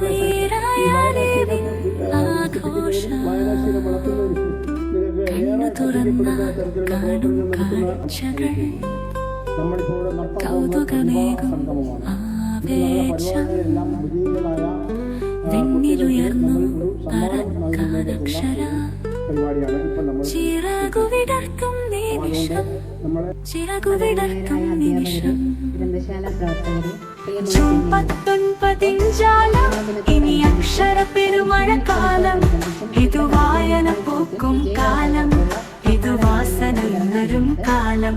ഉയരായാലേവിൻ കൗതുകമേകും ആവേശം. വെണ്ണിലുയർന്നു പരിപാടിയാണ്. ഇപ്പൊ നമ്മൾ നമ്മളെ ചുംബത്തൊൻപതിഞ്ചാലം ഇനി അക്ഷര പെരുമഴക്കാലം ഇത് വായന പൂക്കും കാലം. ഇത് വാസന കാലം.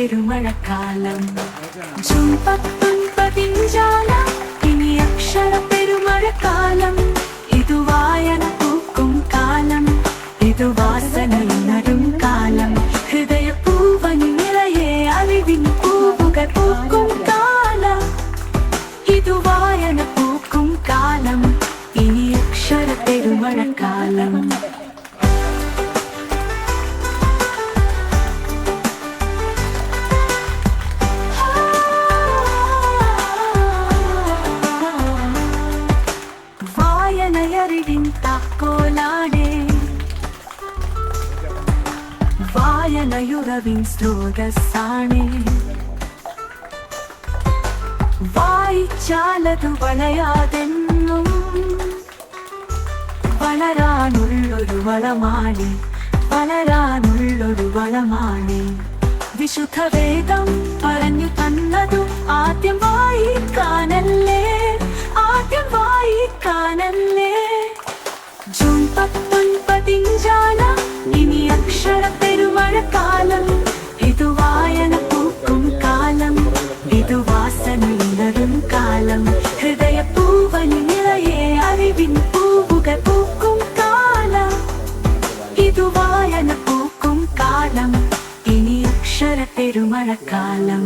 അക്ഷര പെരുമഴക്കാലം ചുംബത്തൊൻപതിഞ്ചാലം ഇനി അക്ഷര പെരുമഴക്കാലം ഇത് വായന പൂക്കും കാലം ഇത് വാസന ഉണരും കാലം ഹൃദയ പൂവനി നിറയെ അറിവിൻ പൂവുകൾ പൂക്കും കാലം ഇത് വായന പൂക്കും കാലം ഇനി അക്ഷര പെരുമഴക്കാലം വായനയുറവിൻ സ്രോതസ്സാണേ വായിച്ചാലതു വളയാതെന്നും വളരാനുള്ളൊരു വളമാണ് വളരാനുള്ളൊരു വളമാണ്. വിശുദ്ധ വേദം പറഞ്ഞു തന്നതും ആദ്യം വായിക്കാനല്ലേ ആദ്യം വായിക്കാനല്ലേ. ജൂൺ പത്തൊൻപതിഞ്ചാല ഇത് വാസനയും കാലം ഹൃദയ പൂവനി നിറയെ അറിവിൻ പൂവുകൾ പൂക്കും കാലം ഇത് വായന പൂക്കും കാലം ഇനി അക്ഷര പെരുമഴക്കാലം